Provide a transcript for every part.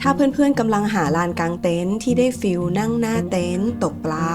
ถ้าเพื่อนๆกำลังหาลานกลางเต็นท์ที่ได้ฟิลนั่งหน้าเต็นท์ตกปลา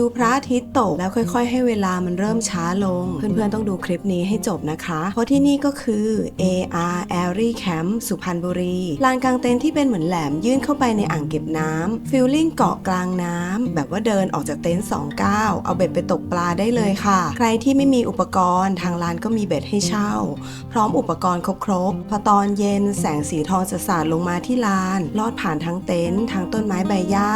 ดูพระอาทิตย์ตกแล้วค่อย ๆ ให้เวลามันเริ่มช้าลง เพื่อนๆต้องดูคลิปนี้ให้จบนะคะ เพราะที่นี่ก็คือ AR Airy Camp สุพรรณบุรีลานกลางเต็นท์ที่เป็นเหมือนแหลมยื่นเข้าไปในอ่างเก็บน้ำฟิลลิ่งเกาะกลางน้ำแบบว่าเดินออกจากเต็นท์2ก้าวเอาเบ็ดไปตกปลาได้เลยค่ะ ใครที่ไม่มีอุปกรณ์ทางร้านก็มีเบ็ดให้เช่า พร้อมอุปกรณ์ครบๆพอตอนเย็นแสงสีทองจะสาดลงมาที่ลาน ลอดผ่านทั้งเต็นท์ทั้งต้นไม้ใบหญ้า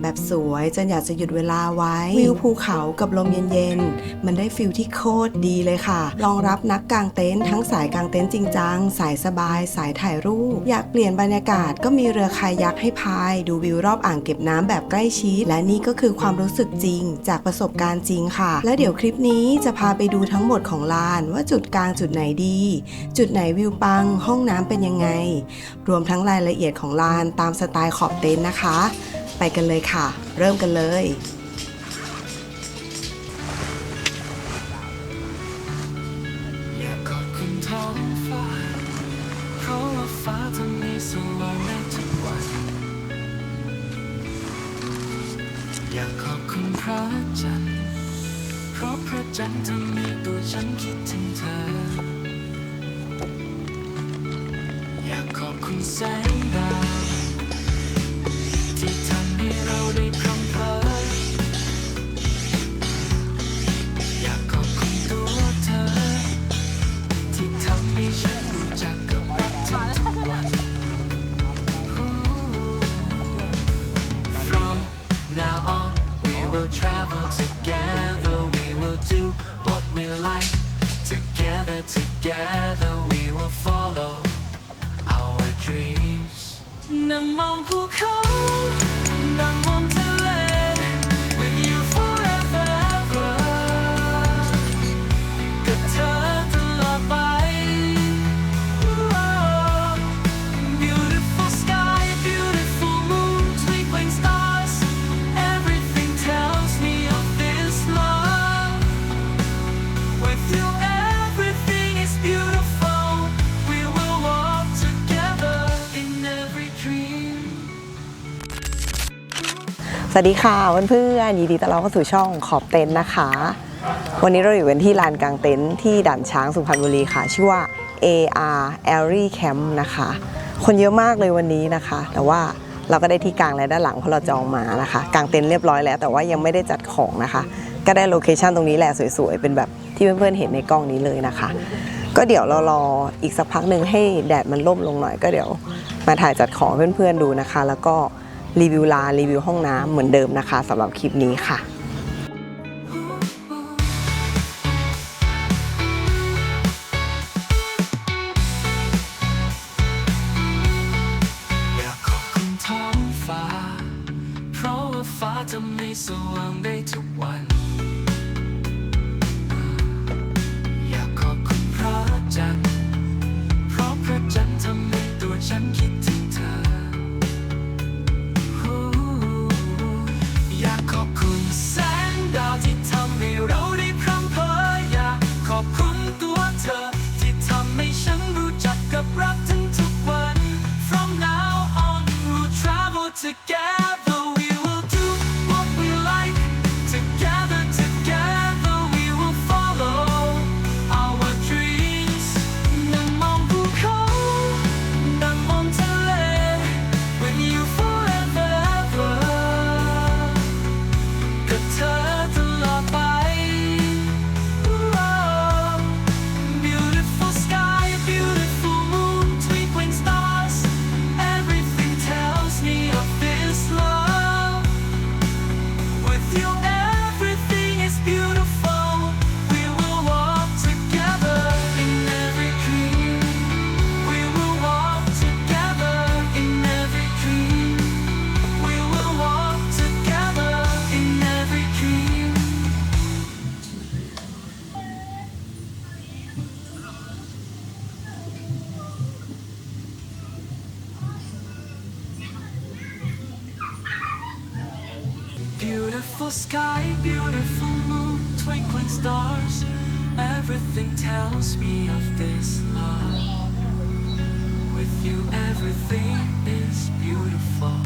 แบบสวยจนอยากจะหยุดเวลาไว้วิวภูเขากับลมเย็นๆ มันได้ฟิลที่โคตรดีเลยค่ะรองรับนักกางเต็นท์ทั้งสายกางเต็นท์จริงจังสายสบาย สายถ่ายรูป อยากเปลี่ยนบรรยากาศก็มีเรือคายักให้พาย ดูวิวรอบอ่างเก็บน้ำแบบใกล้ชิด และนี่ก็คือความรู้สึกจริง จากประสบการณ์จริงค่ะ และเดี๋ยวคลิปนี้จะพาไปดูทั้งหมดของลานว่าจุดกลางจุดไหนดี จุดไหนวิวปัง ห้องน้ำเป็นยังไง รวมทั้งรายละเอียดของลานตามสไตล์ขอบเต็นท์นะคะ ไปกันเลยค่ะ เริ่มกันเลย คุณแสงดา นั่งมอ สวัสดีค่ะเพื่อนๆยินดีต้อนรับเข้าสู่ช่องขอบเต็นท์นะคะ วันนี้เราอยู่กันที่ลานกลางเต็นท์ที่ด่านช้างสุพรรณบุรีค่ะ ชื่อว่า AR Airy Camp นะคะ คนเยอะมากเลยวันนี้นะคะ แต่ว่าเราก็ได้ที่กลางและด้านหลังเพราะเราจองมานะคะกลางเต็นท์เรียบร้อยแล้วแต่ว่ายังไม่ได้จัดของนะคะ ก็ได้โลเคชันตรงนี้แหละสวยๆเป็นแบบที่เพื่อนๆเห็นในกล้องนี้เลยนะคะ ก็เดี๋ยวเรารออีกสักพักหนึ่งให้แดดมันร่มลงหน่อยก็เดี๋ยวมาถ่ายจัดของเพื่อนๆดูนะคะ แล้วก็ รีวิวลานรีวิวห้องน้ำเหมือนเดิมนะคะสำหรับคลิปนี้ค่ะ of this love. With you, everything is is beautiful.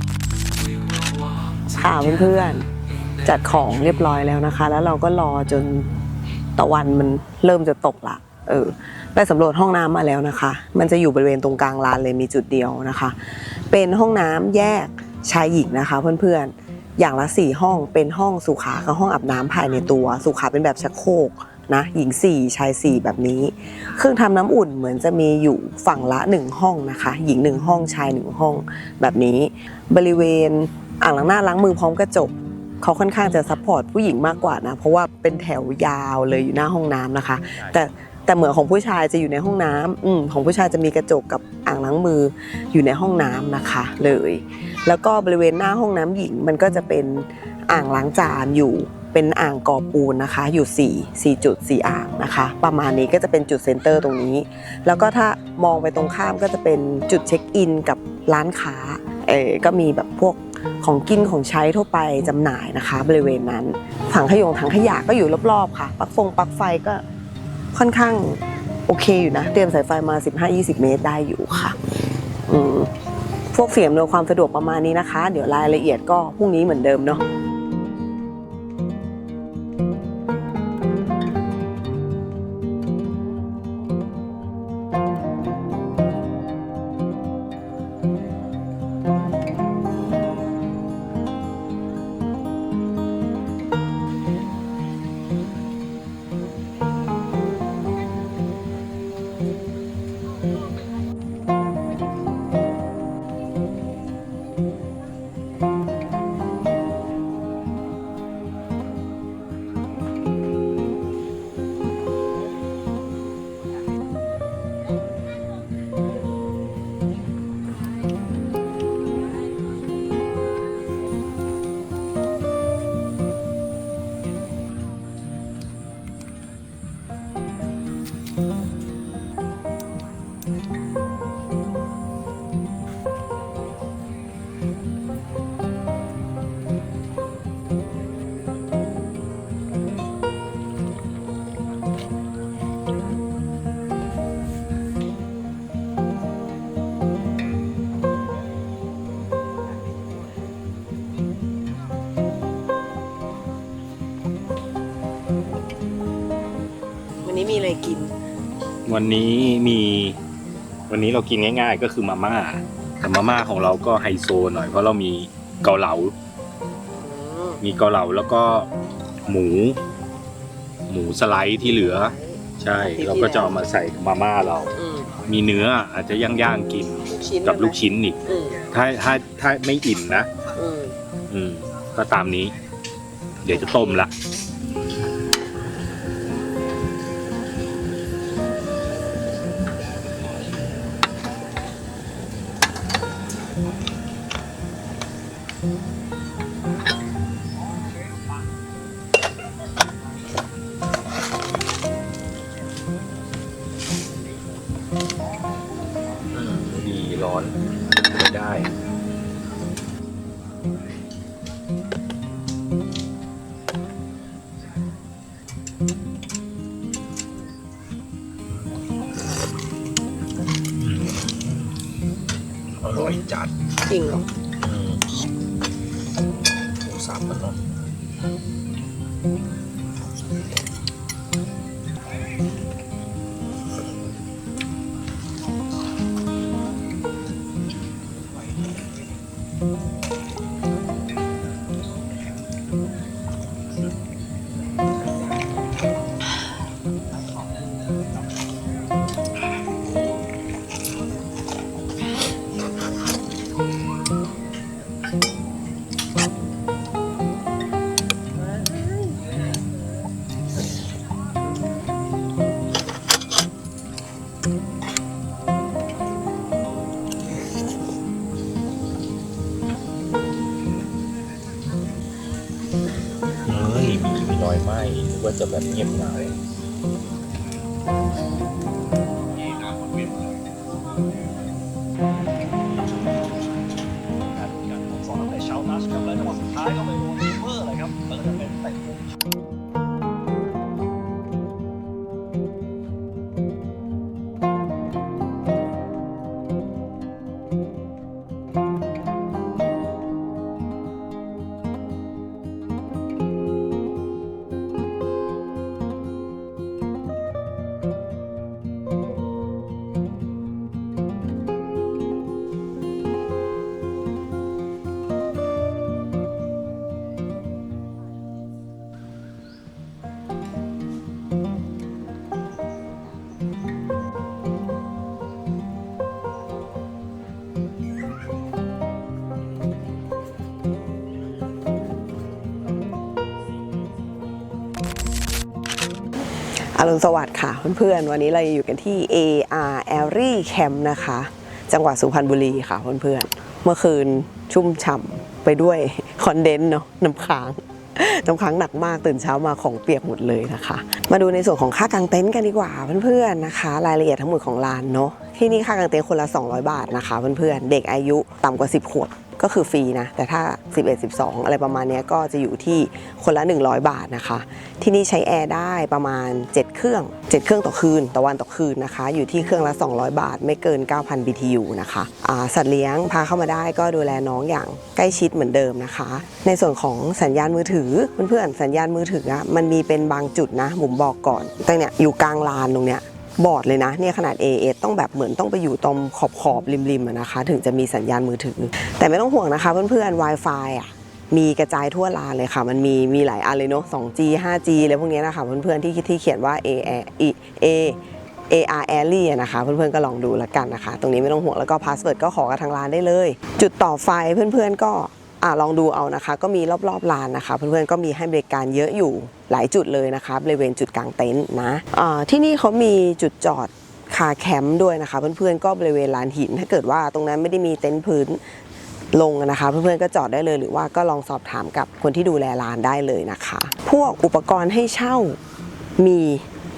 We will walk ค่ะเพื่อนๆ จัดของเรียบร้อยแล้วนะคะ แล้วเราก็รอจนตะวันมันเริ่มจะตกละเออไปสำรวจห้องน้ำมาแล้วนะคะ มันจะอยู่บริเวณตรงกลางลานเลยมีจุดเดียวนะคะ เป็นห้องน้ำแยกชายหญิงนะคะ เพื่อนๆ อย่างละสี่ห้องเป็นห้องสุขากับห้องอาบน้ำภายในตัว สุขาเป็นแบบชักโครก นะหญิงสี่ชายสี่แบบนี้ เครื่องทำน้ำอุ่นเหมือนจะมีอยู่ฝั่งละหนึ่งห้องนะคะ หญิงหนึ่งห้องชายหนึ่งห้องแบบนี้ บริเวณอ่างล้างหน้าล้างมือพร้อมกระจกเขาค่อนข้างจะซัพพอร์ตผู้หญิงมากกว่านะเพราะว่าเป็นแถวยาวเลยอยู่หน้าห้องน้ำนะคะ แต่แต่เหมือนของผู้ชายจะอยู่ในห้องน้ำอืมของผู้ชายจะมีกระจกกับอ่างล้างมืออยู่ในห้องน้ำนะคะเลย แล้วก็บริเวณหน้าห้องน้ำหญิงมันก็จะเป็นอ่างล้างจานอยู่ เป็นอ่างกอปูนนะคะ อยู่ 4 4จุด4อ่างนะคะ ประมาณนี้ก็จะเป็นจุดเซ็นเตอร์ตรงนี้ แล้วก็ถ้ามองไปตรงข้ามก็จะเป็นจุดเช็คอินกับร้านค้าเออก็มีแบบพวกของกินของใช้ทั่วไปจำหน่ายนะคะ บริเวณนั้นถังขยงถังขยะก็อยู่รอบๆค่ะปลั๊กฟงปลั๊กไฟก็ค่อนข้างโอเคอยู่นะ เตรียมสายไฟมา 15-20 เมตรได้อยู่ค่ะพวกเสียงอำนวยความสะดวกประมาณนี้นะคะ เดี๋ยวรายละเอียดก็พรุ่งนี้เหมือนเดิมเนาะ วันนี้มีวันนี้เรากินง่าย ๆ ก็คือมาม่า แต่มาม่าของเราก็ไฮโซหน่อยเพราะเรามีเกาเหลา มีเกาเหลาแล้วก็หมู หมูสไลด์ที่เหลือ ใช่ที่เราก็จะเอามาใส่มาม่าเราอืมมีเนื้ออาจจะย่างๆกินลูกชิ้นกับลูกชิ้นอีกอืมถ้าถ้าถ้าไม่อิ่มนะอืมอืมก็ตามนี้ เดี๋ยวจะต้มละ ไม่ได้ มีรอยไหม้นึกว่าจะแบบเงียบเหงา อรุณสวัสดิ์ค่ะเพื่อนๆ วันนี้เราอยู่กันที่ AR a r y Camp นะคะ จังหวัดสุพรรณบุรีค่ะเพื่อนๆ เมื่อคืนชุ่มฉ่ำไปด้วยคอนเดนต์เนาะน้ำค้างน้ำค้างหนักมากตื่นเช้ามาของเปียกหมดเลยนะคะ มาดูในส่วนของค่ากางเต็นท์กันดีกว่าเพื่อนๆนะคะ รายละเอียดทั้งหมดของร้านเนาะที่นี่ค่ากางเต็นท์คนละ 200 บาทนะคะเพื่อนๆเด็กอายุต่ำกว่า 10 ขวบ ก็คือฟรีนะ แต่ถ้า 11 12 อะไรประมาณนี้ก็จะอยู่ที่คนละ 100 บาทนะคะ ที่นี่ใช้แอร์ได้ประมาณ 7 เครื่อง 7 เครื่องต่อคืนต่อวันต่อคืนนะคะ อยู่ที่เครื่องละ 200 บาท ไม่เกิน 9,000 BTU นะคะสัตว์เลี้ยงพาเข้ามาได้ก็ดูแลน้องอย่างใกล้ชิดเหมือนเดิมนะคะ ในส่วนของสัญญาณมือถือเพื่อนๆสัญญาณมือถืออะมันมีเป็นบางจุดนะบุ๋มบอกก่อนแต่เนี่ยอยู่กลางลานตรงเนี้ย บอร์ดเลยนะเนี่ยขนาด AS ต้องแบบเหมือนต้องไปอยู่ตรงขอบขอบริมริมๆนะคะ ถึงจะมีสัญญาณมือถือ แต่ไม่ต้องห่วงนะคะเพื่อนๆ Wi-Fi อะมีกระจายทั่วลานเลยค่ะ มันมีมีหลายอันเลยเนาะ 2G 5G อะไรพวกนี้นะคะเพื่อนๆที่ที่เขียนว่า A A A AR a l y อะนะคะเพื่อนๆก็ลองดูแล้วกันนะคะ ตรงนี้ไม่ต้องห่วงแล้วก็พาสเวิร์ดก็ขอกับทางร้านได้เลย จุดต่อไฟเพื่อนๆก็ อะลองดูเอานะคะ ก็มีรอบๆลานนะคะ เพื่อนๆก็มีให้บริการเยอะอยู่หลายจุดเลยนะคะบริเวณจุดกลางเต็นท์นะที่นี่เขามีจุดจอดคาแคมป์ด้วยนะคะ เพื่อนๆก็บริเวณลานหิน ถ้าเกิดว่าตรงนั้นไม่ได้มีเต็นท์พื้นลงนะคะ เพื่อนๆก็จอดได้เลย หรือว่าก็ลองสอบถามกับคนที่ดูแลร้านได้เลยนะคะ พวกอุปกรณ์ให้เช่ามี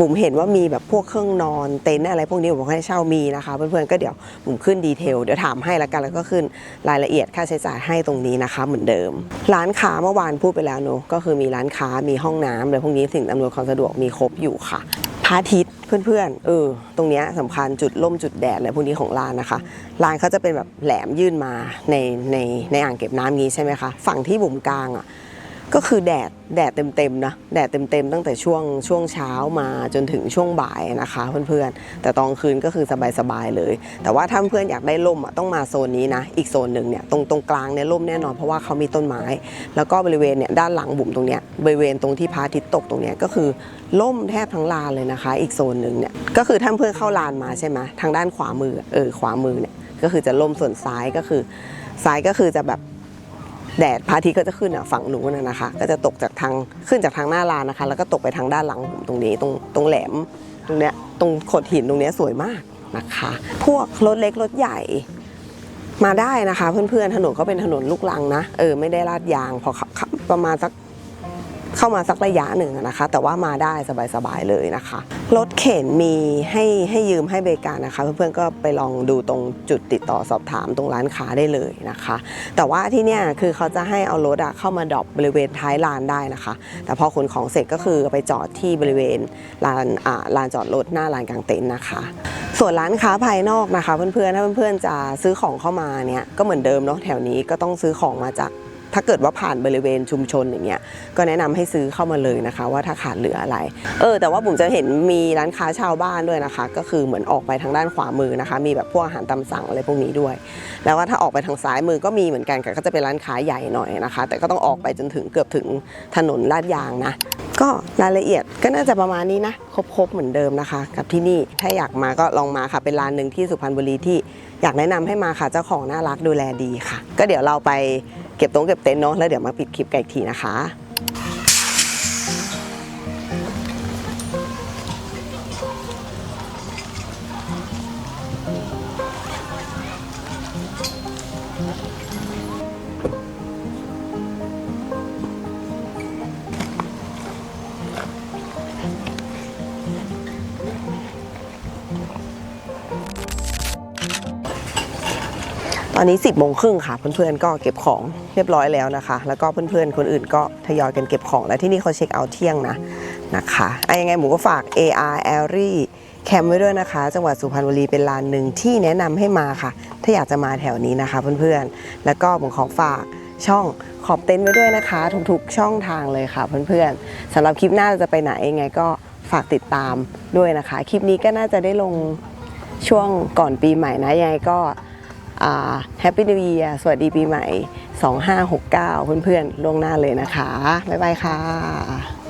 บุ๋มเห็นว่ามีแบบพวกเครื่องนอนเต็นท์อะไรพวกนี้บุ๋มให้เช่ามีนะคะ เพื่อนๆก็เดี๋ยวบุ๋มขึ้นดีเทลเดี๋ยวถามให้ล้วกันแล้วก็ขึ้นรายละเอียดค่าใช้จ่ายให้ตรงนี้นะคะ เหมือนเดิม ร้านค้าเมื่อวานพูดไปแล้วเนอะก็คือมีร้านค้ามีห้องน้ำอะไรพวกนี้สิ่งอำนวยความสะดวกมีครบอยู่ค่ะพระอาทิตย์เพื่อนๆ เออ ตรงนี้ยสำคัญจุดล่มจุดแดดอะไรพวกนี้ของร้านนะคะ ร้านเขาจะเป็นแบบแหลมยื่นมาในในในอ่างเก็บน้ำงี้ใช่ไหมคะ ฝั่งที่บุ๋มกลางอะ ก็คือแดดแดดเต็มๆนะแดดเต็มๆตั้งแต่ช่วงช่วงเช้ามาจนถึงช่วงบ่ายนะคะเพื่อนๆ แต่ตอนคืนก็คือสบายๆเลย แต่ว่าถ้าเพื่อนอยากได้ร่มอะต้องมาโซนนี้นะ อีกโซนหนึ่งเนี่ยตรงตรงกลางเนี่ยร่มแน่นอนเพราะว่าเขามีต้นไม้ แล้วก็บริเวณเนี่ยด้านหลังบุ๋มตรงเนี้ยบริเวณตรงที่พระอาทิตย์ตกตรงเนี้ยก็คือล่มแทบทั้งลานเลยนะคะ อีกโซนหนึ่งเนี่ยก็คือถ้าเพื่อนเข้าลานมาใช่ไหมทางด้านขวามือเออขวามือเนี่ยก็คือจะล่มส่วนซ้ายก็คือซ้ายก็คือจะแบบ แดดพระอาทิตย์ก็จะขึ้นฝั่งนู้นนะคะ ก็จะตกจากทางขึ้นจากทางหน้าลานนะคะ แล้วก็ตกไปทางด้านหลังผมตรงนี้ตรงตรงแหลมตรงเนี้ยตรงโขดหินตรงเนี้ยสวยมากนะคะ พวกรถเล็กรถใหญ่มาได้นะคะ เพื่อนๆถนนก็เป็นถนนลูกลังนะเออไม่ได้ลาดยางพอขับประมาณสัก เข้ามาสักระยะหนึ่งนะคะ แต่ว่ามาได้สบายๆเลยนะคะ รถเข็นมีให้ให้ยืมให้บริการนะคะ เพื่อนๆก็ไปลองดูตรงจุดติดต่อสอบถามตรงร้านค้าได้เลยนะคะ แต่ว่าที่เนี่ยคือเขาจะให้เอารถอะเข้ามาดรอปบริเวณท้ายลานได้นะคะ แต่พอขนของเสร็จก็คือไปจอดที่บริเวณลานอ่าลานจอดรถหน้าลานกลางเต็นท์นะคะ ส่วนร้านค้าภายนอกนะคะ เพื่อนๆถ้าเพื่อนๆจะซื้อของเข้ามาเนี่ยก็เหมือนเดิมเนาะแถวนี้ก็ต้องซื้อของมาจาก ถ้าเกิดว่าผ่านบริเวณชุมชนอย่างเงี้ยก็แนะนำให้ซื้อเข้ามาเลยนะคะ ว่าถ้าขาดเหลืออะไร เออ แต่ว่าผมจะเห็นมีร้านค้าชาวบ้านด้วยนะคะ ก็คือเหมือนออกไปทางด้านขวามือนะคะ มีแบบพวกอาหารตามสั่งอะไรพวกนี้ด้วย แล้วว่าถ้าออกไปทางซ้ายมือก็มีเหมือนกันแต่ก็จะเป็นร้านค้าใหญ่หน่อยนะคะ แต่ก็ต้องออกไปจนถึงเกือบถึงถนนลาดยางนะก็รายละเอียดก็น่าจะประมาณนี้นะครบๆเหมือนเดิมนะคะ กับที่นี่ถ้าอยากมาก็ลองมาค่ะเป็นร้านหนึ่งที่สุพรรณบุรีที่อยากแนะนำให้มาค่ะเจ้าของน่ารักดูแลดีค่ะ ก็เดี๋ยวเราไป เก็บตรงเก็บเต็นท์เนาะแล้วเดี๋ยวมาปิดคลิปกันอีกทีนะคะ ตอนนี้ 10บโมงครึ่งค่ะ เพื่อนๆก็เก็บของเรียบร้อยแล้วนะคะ แล้วก็เพื่อนๆคนอื่นก็ทยอยกันเก็บของแล้วที่นี่เขาเช็คเอาท์เที่ยงนะนะคะไอะยังไงหมูก็ฝาก AR a r y แคมป์ไว้ด้วยนะคะ จังหวัดสุพรรณบุรีเป็นลานหนึ่งที่แนะนำให้มาค่ะ ถ้าอยากจะมาแถวนี้นะคะเพื่อนๆ แล้วก็ผมขอฝากช่องขอบเต็นท์ไว้ด้วยนะคะ ทุกๆ ช่องทางเลยค่ะเพื่อนๆสำหรับคลิปหน้าจะไปไหนยังไงก็ฝากติดตามด้วยนะคะ คลิปนี้ก็น่าจะได้ลงช่วงก่อนปีใหม่นะยังไงก็ แฮปปี้นิว e ียสวัสดีปีใหม่ 2569 เพื่อนๆล่วงหน้าเลยนะคะ บ๊ายบายค่ะ